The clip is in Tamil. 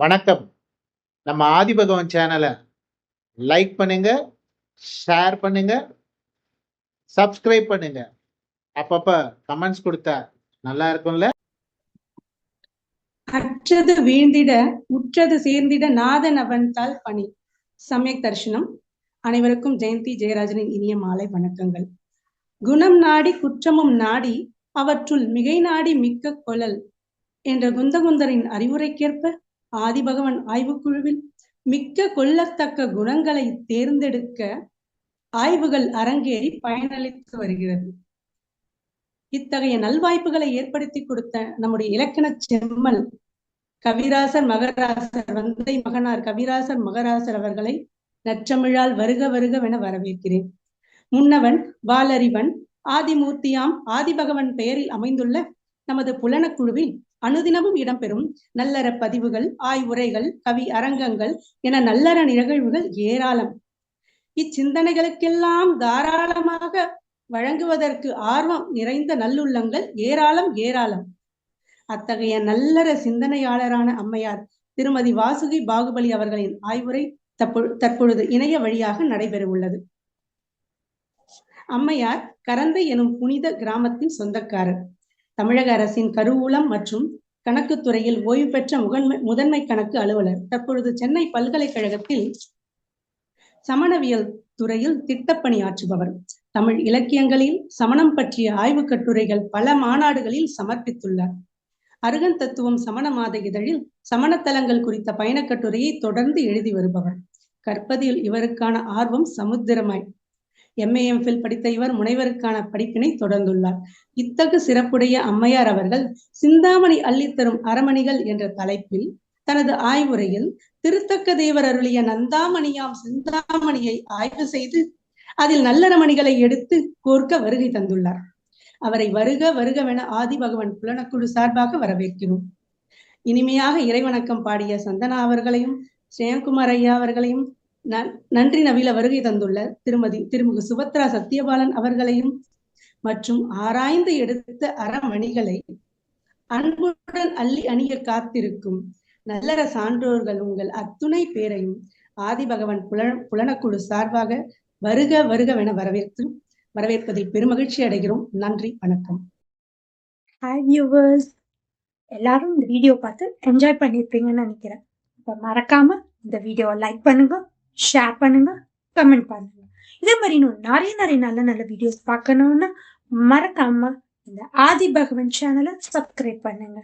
வணக்கம். நம்ம ஆதிபகவன் சேனலை லைக் பண்ணுங்க ஷேர் பண்ணுங்க சப்ஸ்கிரைப் பண்ணுங்க. அப்பப்ப கமெண்ட்ஸ் கொடுத்தா நல்லா இருக்கும்ல? அற்றது வீழ்ந்திட உற்றது சேர்ந்திட நாதன் அவன் தாள் பணி. சமயக் தரிசனம். அனைவருக்கும் ஜெயந்தி ஜெயராஜனின் இனிய மாலை வணக்கங்கள். குணம் நாடி குற்றமும் நாடி அவற்றுள் மிகை நாடி மிக்க கொழல் என்ற குந்தகுந்தரின் அறிவுரைக்கேற்ப ஆதிபகவன் ஆய்வுக்குழுவில் மிக்க கொள்ளத்தக்க குணங்களை தேர்ந்தெடுக்க ஆய்வுகள் அரங்கேறி பயனளித்து வருகிறது. இத்தகைய நல்வாய்ப்புகளை ஏற்படுத்தி கொடுத்த நம்முடைய இலக்கண செம்மல் கவிராசர் மகராசர் வந்தை மகனார் கவிராசர் மகராசர் அவர்களை நற்றமிழால் வருக வருகவென வரவேற்கிறேன். முன்னவன் வாலறிவன் ஆதிமூர்த்தியாம் ஆதிபகவன் பெயரில் அமைந்துள்ள நமது புலனக்குழுவில் அனுதினமும் இடம்பெறும் நல்லற பதிவுகள் ஆய்வுரைகள் கவி அரங்கங்கள் என நல்லற நிகழ்வுகள் ஏராளம். இச்சிந்தனைகளுக்கெல்லாம் தாராளமாக வழங்குவதற்கு ஆர்வம் நிறைந்த நல்லுள்ளங்கள் ஏராளம் ஏராளம். அத்தகைய நல்லற சிந்தனையாளரான அம்மையார் திருமதி வாசுகி பாகுபலி அவர்களின் ஆய்வுரை தற்பொழுது இணைய வழியாக நடைபெறவுள்ளது. அம்மையார் கரந்தை எனும் புனித கிராமத்தின் சொந்தக்காரர். தமிழக அரசின் கருவூலம் மற்றும் கணக்குத்துறையில் ஓய்வு பெற்ற முகன்மை முதன்மை கணக்கு அலுவலர். தற்பொழுது சென்னை பல்கலைக்கழகத்தில் சமணவியல் துறையில் திட்டப்பணி ஆற்றுபவர் தமிழ் இலக்கியங்களில் சமணம் பற்றிய ஆய்வு கட்டுரைகள் பல மாநாடுகளில் சமர்ப்பித்துள்ளார். அருகன் தத்துவம் சமண மாத இதழில் சமணத்தலங்கள் குறித்த பயணக்கட்டுரையை தொடர்ந்து எழுதி வருபவர். கற்பதில் இவருக்கான ஆர்வம் சமுத்திரமாய். எம்ஏஎம்ஃபில் படித்த இவர் முனைவருக்கான படிப்பினை தொடர்ந்துள்ளார். இத்தகு சிறப்புடைய அம்மையார் அவர்கள் சிந்தாமணி அள்ளித்தரும் அரமணிகள் என்ற தலைப்பில் தனது ஆய்வுரையில் திருத்தக்க தேவர் அருளிய நந்தாமணியாம் சிந்தாமணியை ஆய்வு செய்து அதில் நல்ல ரமணிகளை எடுத்து கோர்க்க வருகை தந்துள்ளார். அவரை வருக வருகவென ஆதி பகவன் புலனக்குழு சார்பாக வரவேற்கிறோம். இனிமையாக இறைவணக்கம் பாடிய சந்தனா அவர்களையும் ஸ்ரேயங்குமார் ஐயா அவர்களையும் நன்றி நவீல வருகை தந்துள்ள திருமதி திருமுக சுபத்ரா சத்யபாலன் அவர்களையும் மற்றும் ஆராய்ந்து எடுத்த அறமணிகளை அன்புடன் அள்ளி அணிய காத்திருக்கும் நல்லற சான்றோர்கள் உங்கள் அத்துணை பேரையும் ஆதிபகவன் புல புலனக்குழு சார்பாக வருக வருகவென வரவேற்று வரவேற்பதில் பெருமகிழ்ச்சி அடைகிறோம். நன்றி வணக்கம். ஹாய் வியூவர்ஸ் எல்லாரும் இந்த வீடியோ பார்த்து என்ஜாய் பண்ணியிருப்பீங்கன்னு நினைக்கிறேன். இப்போ மறக்காம இந்த வீடியோவை லைக் பண்ணுங்க. ஷேர் பண்ணுங்க கமெண்ட் பண்ணுங்க. இதே மாதிரி இன்னும் நிறைய நிறைய நல்ல நல்ல வீடியோஸ் பார்க்கணும்னா மறக்காம இந்த ஆதி பகவன் சேனலை சப்ஸ்கிரைப் பண்ணுங்க.